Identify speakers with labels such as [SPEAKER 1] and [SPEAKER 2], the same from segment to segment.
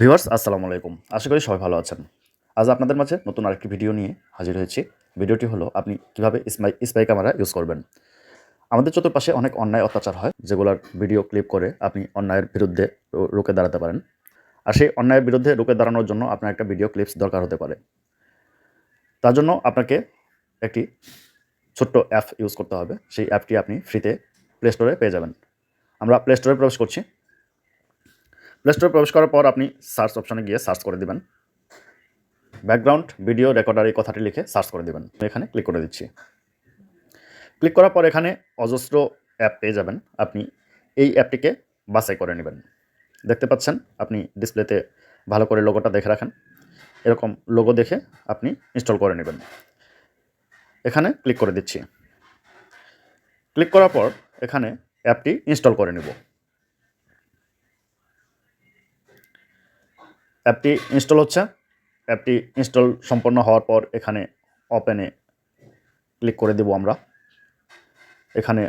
[SPEAKER 1] Viewers, আসসালামু আলাইকুম। আশা করি সবাই ভালো আছেন। আজ আপনাদের মাঝে নতুন আরেকটি ভিডিও নিয়ে হাজির হয়েছি। ভিডিওটি হলো, আপনি কীভাবে স্পাই স্পাই ক্যামেরা ইউজ করবেন। আমাদের চতুর্পাশে অনেক অন্যায় অত্যাচার হয়, যেগুলোর ভিডিও ক্লিপ করে আপনি অন্যায়ের বিরুদ্ধে রুখে দাঁড়াতে পারেন। আর সেই অন্যায়ের বিরুদ্ধে রুখে দাঁড়ানোর জন্য আপনার একটা ভিডিও ক্লিপস দরকার হতে পারে। তার জন্য আপনাকে একটি ছোট্ট অ্যাপ ইউজ করতে হবে। সেই অ্যাপটি আপনি ফ্রিতে প্লে স্টোরে পেয়ে যাবেন। আমরা প্লে স্টোরে প্রবেশ করছি। প্লে স্টোরে প্রবেশ করার পর আপনি সার্চ অপশনে গিয়ে সার্চ করে দেবেন। ব্যাকগ্রাউন্ড ভিডিও রেকর্ডার এই কথাটি লিখে সার্চ করে দিবেন। এখানে ক্লিক করে দিচ্ছি। ক্লিক করার পর এখানে অজস্র অ্যাপ পেয়ে যাবেন। আপনি এই অ্যাপটিকে বাছাই করে নেবেন। দেখতে পাচ্ছেন, আপনি ডিসপ্লেতে ভালো করে লোগোটা দেখে রাখেন। এরকম লোগো দেখে আপনি ইনস্টল করে নেবেন। এখানে ক্লিক করে দিচ্ছি। ক্লিক করার পর এখানে অ্যাপটি ইনস্টল করে নেব। অ্যাপটি ইনস্টল হচ্ছে। অ্যাপটি ইনস্টল সম্পন্ন হওয়ার পর এখানে ওপেনে ক্লিক করে দেব আমরা। এখানে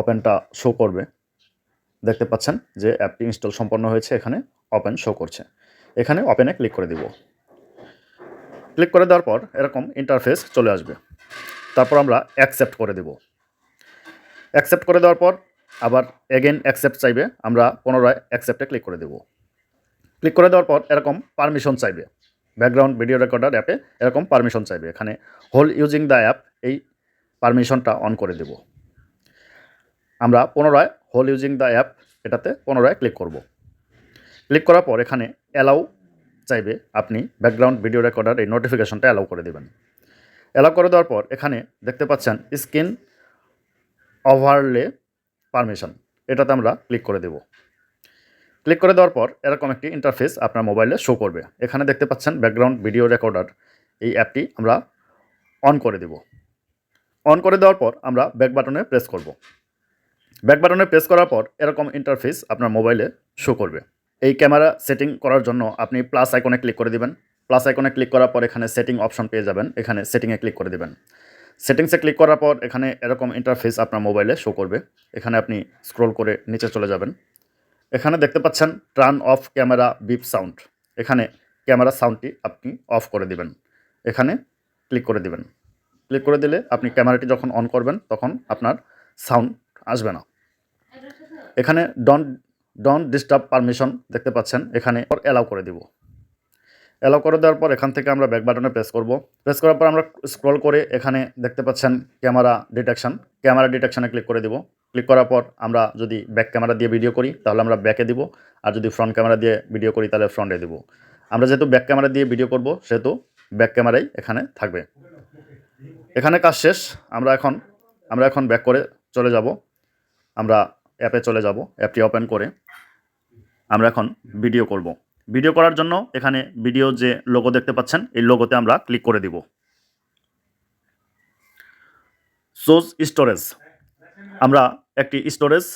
[SPEAKER 1] ওপেনটা শো করবে। দেখতে পাচ্ছেন যে অ্যাপটি ইনস্টল সম্পন্ন হয়েছে, এখানে ওপেন শো করছে। এখানে ওপেনে ক্লিক করে দিব। ক্লিক করে দেওয়ার পর এরকম ইন্টারফেস চলে আসবে। তারপর আমরা অ্যাকসেপ্ট করে দেব। অ্যাকসেপ্ট করে দেওয়ার পর আবার এগেন অ্যাকসেপ্ট চাইবে। আমরা পুনরায় অ্যাকসেপ্টে ক্লিক করে দেবো। ক্লিক করে দেওয়ার পর এরকম পারমিশন চাইবে। ব্যাকগ্রাউন্ড ভিডিও রেকর্ডার অ্যাপে এরকম পারমিশন চাইবে। এখানে হোল ইউজিং দ্য অ্যাপ এই পারমিশনটা অন করে দেব। আমরা পুনরায় হোল ইউজিং দ্য অ্যাপ এটাতে পুনরায় ক্লিক করব। ক্লিক করার পর এখানে অ্যালাউ চাইবে আপনি ব্যাকগ্রাউন্ড ভিডিও রেকর্ডার এই নোটিফিকেশনটা অ্যালাউ করে দেবেন। অ্যালাউ করে দেওয়ার পর এখানে দেখতে পাচ্ছেন স্ক্রিন ওভারলে পারমিশন এটাতে আমরা ক্লিক করে দেবো। ক্লিক করে দেওয়ার পর এরকম একটি ইন্টারফেস আপনার মোবাইলে শো করবে। এখানে দেখতে পাচ্ছেন ব্যাকগ্রাউন্ড ভিডিও রেকর্ডার এই অ্যাপটি আমরা অন করে দেব। অন করে দেওয়ার পর আমরা ব্যাক বাটনে প্রেস করব। ব্যাক বাটনে প্রেস করার পর এরকম ইন্টারফেস আপনার মোবাইলে শো করবে। এই ক্যামেরা সেটিং করার জন্য আপনি প্লাস আইকনে ক্লিক করে দিবেন। প্লাস আইকনে ক্লিক করার পর এখানে সেটিং অপশন পেয়ে যাবেন। এখানে সেটিংয়ে ক্লিক করে দিবেন। সেটিংসে ক্লিক করার পর এখানে এরকম ইন্টারফেস আপনার মোবাইলে শো করবে। এখানে আপনি স্ক্রল করে নিচে চলে যাবেন। এখানে দেখতে পাচ্ছেন turn off camera beep sound. এখানে ক্যামেরা সাউন্ডটি আপনি অফ করে দিবেন। এখানে ক্লিক করে দিবেন। ক্লিক করে দিলে আপনি ক্যামেরাটি যখন অন করবেন, তখন আপনার সাউন্ড আসবে না। এখানে ডন ডন ডিস্টার্ব পারমিশন দেখতে পাচ্ছেন। এখানে অ্যালাউ করে দিব। অ্যালাউ করে দেওয়ার পর এখান থেকে আমরা ব্যাক বাটনে প্রেস করব। প্রেস করার পর আমরা স্ক্রল করে এখানে দেখতে পাচ্ছেন ক্যামেরা ডিটেকশন ক্যামেরা ডিটেকশানে ক্লিক করে দিব। ক্লিক করার পর আমরা যদি ব্যাক ক্যামেরা দিয়ে ভিডিও করি, তাহলে আমরা ব্যাকে দিব। আর যদি ফ্রন্ট ক্যামেরা দিয়ে ভিডিও করি, তাহলে ফ্রন্টে দিব। আমরা যেহেতু ব্যাক ক্যামেরা দিয়ে ভিডিও করব, সেহেতু ব্যাক ক্যামেরাই এখানে থাকবে। এখানে কাজ শেষ। আমরা এখন আমরা এখন ব্যাক করে চলে যাব। আমরা অ্যাপে চলে যাব। অ্যাপটি ওপেন করে আমরা এখন ভিডিও করব। ভিডিও করার জন্য এখানে ভিডিও যে লোগো দেখতে পাচ্ছেন, এই লোগোতে আমরা ক্লিক করে দিব। সোজ স্টোরেজ আমরা একটি স্টোরেজ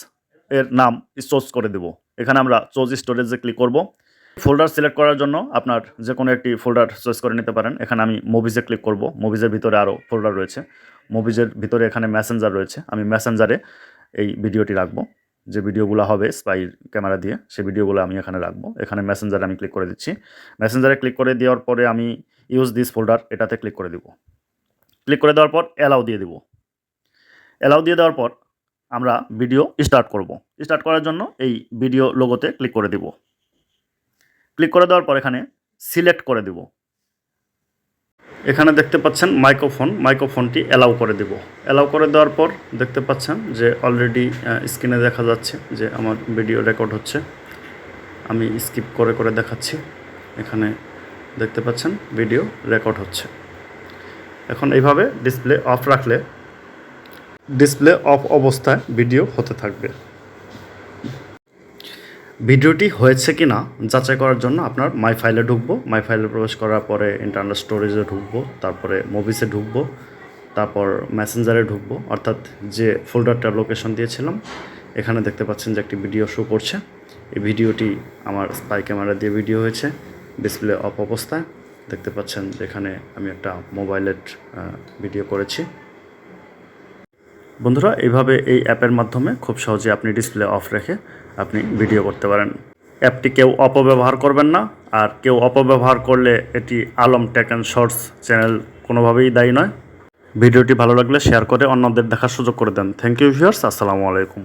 [SPEAKER 1] এর নাম চোজ করে দেব। এখানে আমরা চোজ স্টোরেজে ক্লিক করব। ফোল্ডার সিলেক্ট করার জন্য আপনার যে কোনো একটি ফোল্ডার চয়েস করে নিতে পারেন। এখানে আমি মুভিজে ক্লিক করব। মুভিজের ভিতরে আরও ফোল্ডার রয়েছে। মুভিজের ভিতরে এখানে মেসেঞ্জার রয়েছে। আমি মেসেঞ্জারে এই ভিডিওটি রাখব। যে ভিডিওগুলো হবে স্পাই ক্যামেরা দিয়ে সেই ভিডিওগুলো আমি এখানে রাখব। এখানে মেসেঞ্জারে আমি ক্লিক করে দিচ্ছি। মেসেঞ্জারে ক্লিক করে দেওয়ার পরে আমি ইউজ দিস ফোল্ডার এটাতে ক্লিক করে দিব। ক্লিক করে দেওয়ার পর অ্যালাউ দিয়ে দিব। অ্যালাউ দিয়ে দেওয়ার পর আমরা ভিডিও স্টার্ট করব। স্টার্ট করার জন্য এই ভিডিও লোগোতে ক্লিক করে দিব। ক্লিক করে দেওয়ার পর এখানে সিলেক্ট করে দিব। এখানে দেখতে পাচ্ছেন মাইক্রোফোন মাইক্রোফোনটি অ্যালাউ করে দেব। অ্যালাউ করে দেওয়ার পর দেখতে পাচ্ছেন যে অলরেডি স্ক্রিনে দেখা যাচ্ছে যে আমার ভিডিও রেকর্ড হচ্ছে। আমি স্কিপ করে করে দেখাচ্ছি। এখানে দেখতে পাচ্ছেন ভিডিও রেকর্ড হচ্ছে। এখন এইভাবে ডিসপ্লে অফ রাখলে ডিসপ্লে অফ অবস্থায় ভিডিও হতে থাকবে। ভিডিওটি হয়েছে কি না যাচাই করার জন্য আপনার মাই ফাইলে ঢুকবো। মাই ফাইলে প্রবেশ করার পরে ইন্টারনাল স্টোরেজে ঢুকবো, তারপরে মুভিসে ঢুকবো, তারপর মেসেঞ্জারে ঢুকবো। অর্থাৎ যে ফোল্ডারটা লোকেশন দিয়েছিলাম, এখানে দেখতে পাচ্ছেন যে একটি ভিডিও শো করছে। এই ভিডিওটি আমার স্পাই ক্যামেরা দিয়ে ভিডিও হয়েছে ডিসপ্লে অফ অবস্থায়। দেখতে পাচ্ছেন যেখানে আমি একটা মোবাইলের ভিডিও করেছি। বন্ধুরা, এইভাবে এই অ্যাপের মাধ্যমে খুব সহজে আপনি ডিসপ্লে অফ রেখে আপনি ভিডিও করতে পারেন। অ্যাপটি কেউ অপব্যবহার করবেন না, আর কেউ অপব্যবহার করলে এটি Alam tech and shorts channel কোনোভাবেই দায়ী নয়। ভিডিওটি ভালো লাগলে শেয়ার করে অন্যদের দেখার সুযোগ করে দেন। থ্যাংক ইউ ভিউয়ার্স, আসসালামু আলাইকুম।